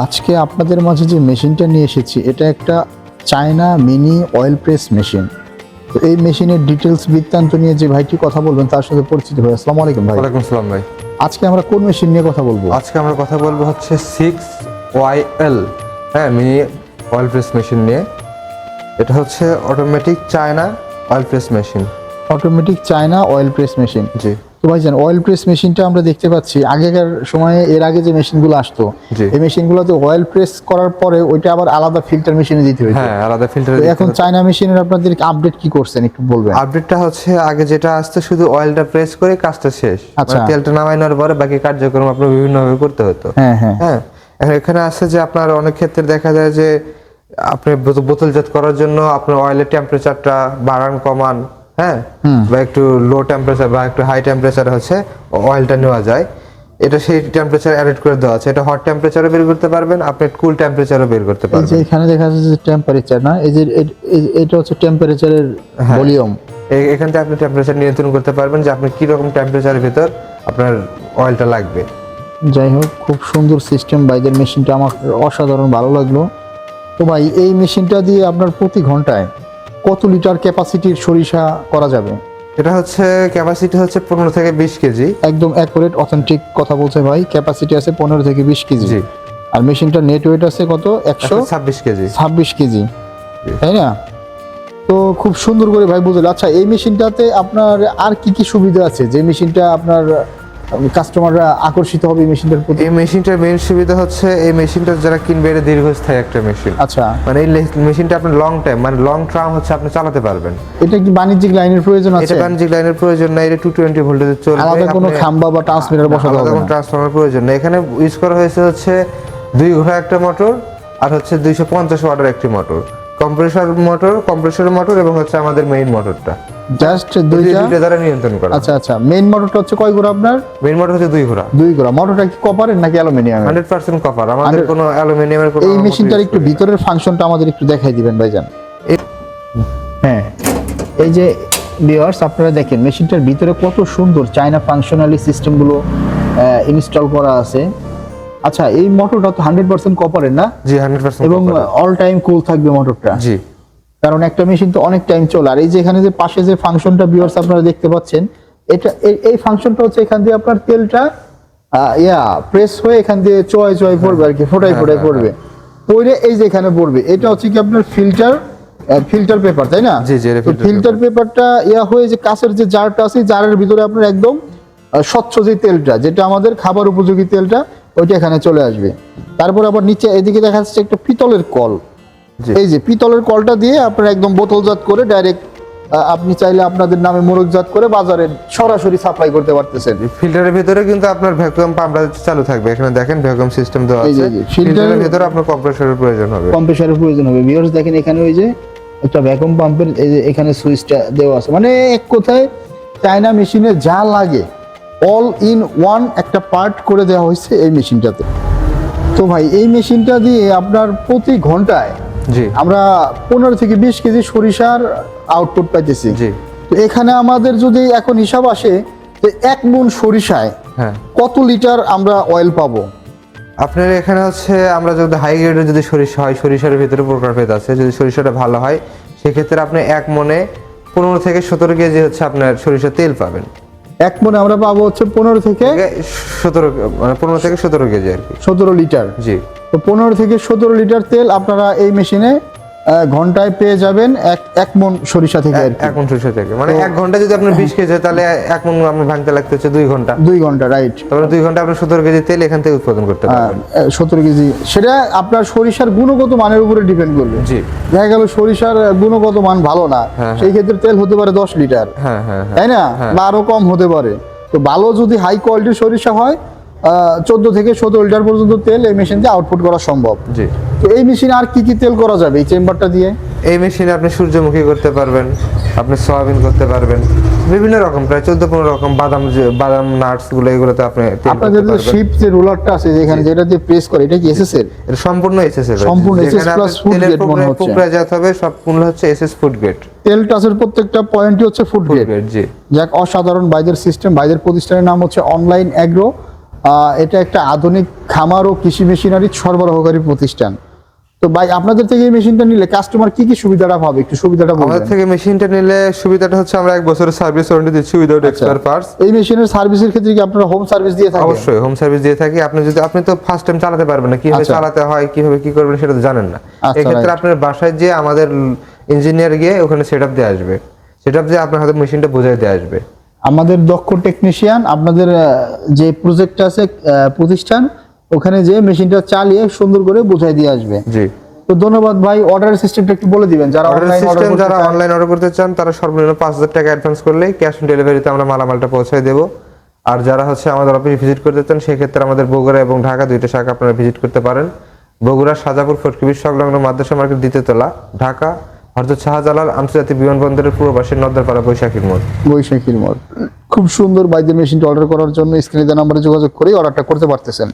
আজকে আপনাদের মাঝে যে মেশিনটা নিয়ে এসেছি এটা একটা China mini oil press machine. তো এই মেশিনের ডিটেলস বৃত্তান্ত নিয়ে যে ভাইটি কথা বলবেন তার সাথে পরিচিত হয়ে আসসালামু আলাইকুম ভাই। ওয়ালাইকুম সালাম ভাই। আজকে আমরা কোন মেশিন নিয়ে কথা বলব? আজকে আমরা কথা বলব হচ্ছে সিক্স ওয়াই এল হ্যাঁ মিনি অয়েল প্রেস মেশিন নিয়ে। এটা হচ্ছে automatic China oil press machine. Automatic China oil press machine. জি। তো ভাইজান অয়েল প্রেস মেশিনটা আমরা দেখতে পাচ্ছি। আগেকার সময়ে এর আগে যে মেশিনগুলো আসতো। এই মেশিনগুলোতে অয়েল প্রেস করার পরে ওইটা আবার আলাদা ফিল্টার মেশিনে দিতে হয়েছে। হ্যাঁ আলাদা ফিল্টার এখন চায়না মেশিনের আপনাদের আপডেট কি করছেন একটু বলবেন? আপডেটটা হচ্ছে আগে যেটা আসতো শুধু অয়েলটা প্রেস করে কাজটা শেষ। আচ্ছা। মানে তেলটা নামাই নেওয়ার পরে বাকি কার্যক্রম আপনার বিভিন্নভাবে করতে হতো। হ্যাঁ হ্যাঁ। হ্যাঁ এখন এখানে আছে যে আপনার অনেক ক্ষেত্রে দেখা যায় যে আপনি বোতলজাত করার জন্য আপনার অয়েলের টেম্পারেচারটা বাড়ান কমান। হ্যাঁ? বা একটু লো টেম্পারেচার বা একটু হাই টেম্পারেচার হচ্ছে অয়েলটা নেওয়া যায়। এটা সেই টেম্পারেচার অ্যাড করে দেওয়া আছে। এটা হট টেম্পারেচারও বের করতে পারবেন আপনি কুল টেম্পারেচারও বের করতে এই যে পারবেন। এখানে দেখা যাচ্ছে যে টেম্পারেচার না এই যে এটা হচ্ছে টেম্পারেচারের। ভলিউম এখান থেকে আপনি টেম্পারেচার নিয়ন্ত্রণ করতে পারবেন যে আপনি কি রকম টেম্পারেচারের ভিতর আপনার অয়েলটা লাগবে। যাই হোক খুব সুন্দর সিস্টেম বাইদের মেশিনটা আমার অসাধারণ ভালো লাগল। তো ভাই এই মেশিনটা দিয়ে আপনার প্রতি ঘন্টায় কত লিটার ক্যাপাসিটির সরিষা করা যাবে? এটা হচ্ছে ক্যাপাসিটি হচ্ছে পনেরো থেকে বিশ কেজি। একদম অ্যাকুরেট অথেন্টিক কথা বলছে ভাই। ক্যাপাসিটি আছে পনেরো থেকে বিশ কেজি। আর মেশিনটা নেট ওয়েট আছে কত? একশো ছাব্বিশ কেজি। ছাব্বিশ কেজি। তাই না? তো খুব সুন্দর করে ভাই বুঝলেন। আচ্ছা এই মেশিনটাতে আপনার আর কি কি সুবিধা আছে? যে মেশিনটা আপনার কাস্টমাররা আকর্ষিত হবে এই মেশিনটার প্রতি? এই মেশিনটার মেইন সুবিধা হচ্ছে এই মেশিনটা যারা কিনবে এটা দীর্ঘস্থায়ী একটা মেশিন আচ্ছা। মানে এই মেশিনটা আপনি লং টাইম মানে লং টার্ম হচ্ছে আপনি চালাতে পারবেন। এটা কি বাণিজ্যিক লাইনের প্রয়োজন আছে? এটা বাণিজ্যিক লাইনের প্রয়োজন নাই এটা টু টোয়েন্টি ভোল্টেজে চলবে। আলাদা কোনো খাম্বা বা ট্রান্সমিটার বসাতে হবে কোনো না। ট্রান্সফর্মার প্রয়োজন নেই। এখানে ইউজ করা হয়েছে হচ্ছে দুই ঘোড়া একটা মোটর আর হচ্ছে দুইশো পঞ্চাশ ওয়াটের একটি motor compressor motor compressor motor এবং হচ্ছে আমাদের মেইন মোটরটা জাস্ট দুইটা? দ্বারা নিয়ন্ত্রণ করা। আচ্ছা আচ্ছা। মেইন মোটরটা হচ্ছে কয় গোড়া আপনার? মেইন মোটর হচ্ছে দুই ঘোড়া দুই গোড়া। মোটরটা কি কপারের নাকি হান্ড্রেড পার্সেন্ট কপার আমাদের কোনো অ্যালুমিনিয়ামের কোনো এই মেশিনটার একটু ভিতরের ফাংশনটা আমাদের একটু দেখাই দিবেন ভাইজান। হ্যাঁ। এই যে ভিউয়ার্স আপনারা দেখেন মেশিনটার ভিতরে কত সুন্দর চায়না ফাংশনালি সিস্টেমগুলো ইনস্টল করা আছে। আচ্ছা এই মোটরটা তো হান্ড্রেড পার্সেন্ট কপারের না? জি হান্ড্রেড পার্সেন্ট এবং অল টাইম কুল থাকবে মোটরটা জি। কারণ একটা মেশিন তো অনেক টাইম চলে। আর এই যে এখানে যে পাশে যে ফাংশনটা ভিউয়ার্স আপনারা দেখতে পাচ্ছেন এটা এই- ফাংশনটা হচ্ছে এখান দিয়ে আপনার তেলটা ইয়া প্রেস হয়ে এখান দিয়ে চয় চয় পড়বে আর কি ফোটাই ফোটাই পড়বে। পড়ে এই যে এখানে পড়বে। এটা হচ্ছে কি আপনার ফিল্টার ফিল্টার পেপার তাই না? জি, জি, ফিল্টার পেপারটা ইয়া হয়ে যে কাঁচের যে জারটা আছে জারের ভিতরে আপনার একদম স্বচ্ছ যে তেলটা যেটা আমাদের খাবার উপযোগী তেলটা ওইটা এখানে চলে আসবে। তারপর আবার নিচে এদিকে দেখা যাচ্ছে একটা পিতলের কল। এই যে পিতলের কলটা দিয়ে আপনারা একদম বোতলজাত করে ডাইরেক্ট আপনি চাইলে আপনাদের নামে মোড়কজাত করে বাজারে সরাসরি সাপ্লাই করতে পারতেছেন। ফিল্টারের ভিতরে কিন্তু আপনার ভ্যাকুয়াম পাম্পটা চালু থাকবে। এখানে দেখেন ভ্যাকুয়াম সিস্টেম দেওয়া আছে। ফিল্টারের ভিতরে আপনার কম্প্রেসরের প্রয়োজন হবে। কম্প্রেসারের প্রয়োজন হবে। ভিউয়ার্স দেখেন এখানে ওই যে একটা ভ্যাকুয়াম পাম্পের এই যে এখানে সুইচটা দেওয়া আছে। মানে এক কথায় চায়না মেশিনে যা লাগে অল ইন ওয়ান একটা পার্ট করে দেওয়া হয়েছে এই মেশিনটাতে তো ভাই এই মেশিনটা দিয়ে আপনার প্রতি ঘন্টায় জি। আমরা পনেরো থেকে বিশ কেজি সরিষার আউটপুট পাইতেছি। জি। তো এখানে আমাদের যদি এখন হিসাব আসে যে এক মন সরিষায় হ্যাঁ। কত লিটার আমরা অয়েল পাবো? আপনার এখানে হচ্ছে আমরা যদি হাই গ্রেডের যদি সরিষা হয় সরিষার ভিতরে প্রকারভেদ আছে যদি সরিষাটা ভালো হয় সেক্ষেত্রে আপনি এক মনে পনেরো থেকে সতেরো কেজি হচ্ছে আপনার সরিষা তেল পাবেন। এক মনে আমরা পাবো হচ্ছে পনেরো থেকে সতেরো মানে পনেরো থেকে সতেরো কেজি আর কি। সতেরো লিটার। জি। তো পনেরো থেকে সতেরো লিটার তেল আপনারা এই মেশিনে ঘন্টায় পেয়ে যাবেন এক এক মন সরিষা থেকে আর এক মন সরিষা থেকে। মানে এক ঘণ্টা যদি আপনার বিশ কেজি হয় তাহলে এক মন আপনার ভাঙতে লাগতে হচ্ছে দুই ঘণ্টা। দুই ঘণ্টা রাইট তারপরে দুই ঘণ্টা আপনার সতেরো কেজি তেল এখান থেকে উৎপাদন করতে পারবেন। সতেরো কেজি। সেটা আপনার সরিষার গুণগত মানের উপরে ডিপেন্ড করবে। জি। দেখা গেল সরিষার গুণগত মান ভালো না হ্যাঁ, সেই ক্ষেত্রে তেল হতে পারে দশ লিটার। হ্যাঁ হ্যাঁ হ্যাঁ। তাই না? বা আরও কম হতে পারে। তো ভালো যদি হাই কোয়ালিটির সরিষা হয় চোদ্দ থেকে সতেরো লিটার পর্যন্ত তেল এই মেশিন দিয়ে আউটপুট করা সম্ভব। জি। তো এই মেশিনে আর কি কি তেল করা যাবে এই চেম্বারটা দিয়ে? এই মেশিনে আপনি সূর্যমুখী করতে পারবেন আপনি সয়াবিন করতে পারবেন বিভিন্ন রকম প্রায় চোদ্দ পনেরো রকম বাদাম বাদাম নাটসগুলো এগুলোতে আপনি আপনাদের যে শিপ যে রোলারটা আছে যেখানে যেটা দিয়ে প্রেস করে এটা কি এসএস এর? এটা সম্পূর্ণ এসএস এর। সম্পূর্ণ যেখানে plus আপনার food মনে হচ্ছে। প্রক্রিয়াজাত হবে সবগুলো হচ্ছে এসএস ফুড গ্রেড তেল টাচের প্রত্যেকটা পয়েন্টই হচ্ছে ফুড ফুড গ্রেড গ্রেড জি। যাক অসাধারণ বাইদের সিস্টেম বাইদের প্রতিষ্ঠানের নাম হচ্ছে অনলাইন অ্যাগ্রো এটা একটা আধুনিক খামার ও কৃষি মেশিনারি সরবরাহকারী প্রতিষ্ঠান। তো ভাই আপনাদের থেকে এই মেশিনটা নিলে কাস্টমার কি কি সুবিধাটা পাবে? একটু সুবিধাটা বলুন আমাদের থেকে মেশিনটা নিলে সুবিধাটা হচ্ছে আমরা এক বছরের সার্ভিস ওয়ারেন্টি দিচ্ছি উইদাউট এক্সপায়ার পার্টস এই মেশিনের সার্ভিসের ক্ষেত্রে কি আপনারা হোম সার্ভিস দিয়ে থাকেন? অবশ্যই হোম সার্ভিস দিয়ে থাকি। আপনি যদি আপনি তো ফার্স্ট টাইম চালাতে পারবেন না কীভাবে আচ্ছা। চালাতে হয় কীভাবে কি করবেন সেটা তো জানেন না। আচ্ছা, এক্ষেত্রে right. আপনার বাসায় যে আমাদের ইঞ্জিনিয়ার গিয়ে ওখানে সেট আপ দিয়ে আসবে। সেট আপ দিয়ে আপনার হাতে মেশিনটা বোঝাই দিয়ে আসবে। আমাদের দক্ষ টেকনিশিয়ান আপনাদের যে প্রজেক্ট আছে প্রতিষ্ঠান ওখানে যে মেশিনটা চালিয়ে সুন্দর করে বুঝাই দিয়ে আসবে। জি। তো ধন্যবাদ ভাই অর্ডার সিস্টেমটা একটু বলে দিবেন যারা অর্ডার সিস্টেম যারা অনলাইন অর্ডার করতে চান তারা সর্বনিম্ন পাঁচ হাজার টাকা অ্যাডভান্স করলেই ক্যাশ অন ডেলিভারিতে আমরা মালামালটা পৌঁছায় দেবো। আর যারা হচ্ছে আমাদের অফিসে ভিজিট করতে চান সেক্ষেত্রে আমাদের বগুড়া এবং ঢাকা দুইটা শাখা আপনারা ভিজিট করতে পারেন। বগুড়া সাজাপুর ফটকিবির সংলগ্ন মাদ্রাসা মার্কেট দ্বিতীয়তলা ঢাকা হরজত শাহজালাল আন্তর্জাতিক বিমানবন্দরের পূর্ব পাশে নদ্দারপাড়া বৈশাখীর মোড়। বৈশাখীর মোড়। খুব সুন্দর বাইদের মেশিনটি অর্ডার করার জন্য স্ক্রিনে দেওয়া নাম্বারে যোগাযোগ করে অর্ডারটা করতে পারতেছেন।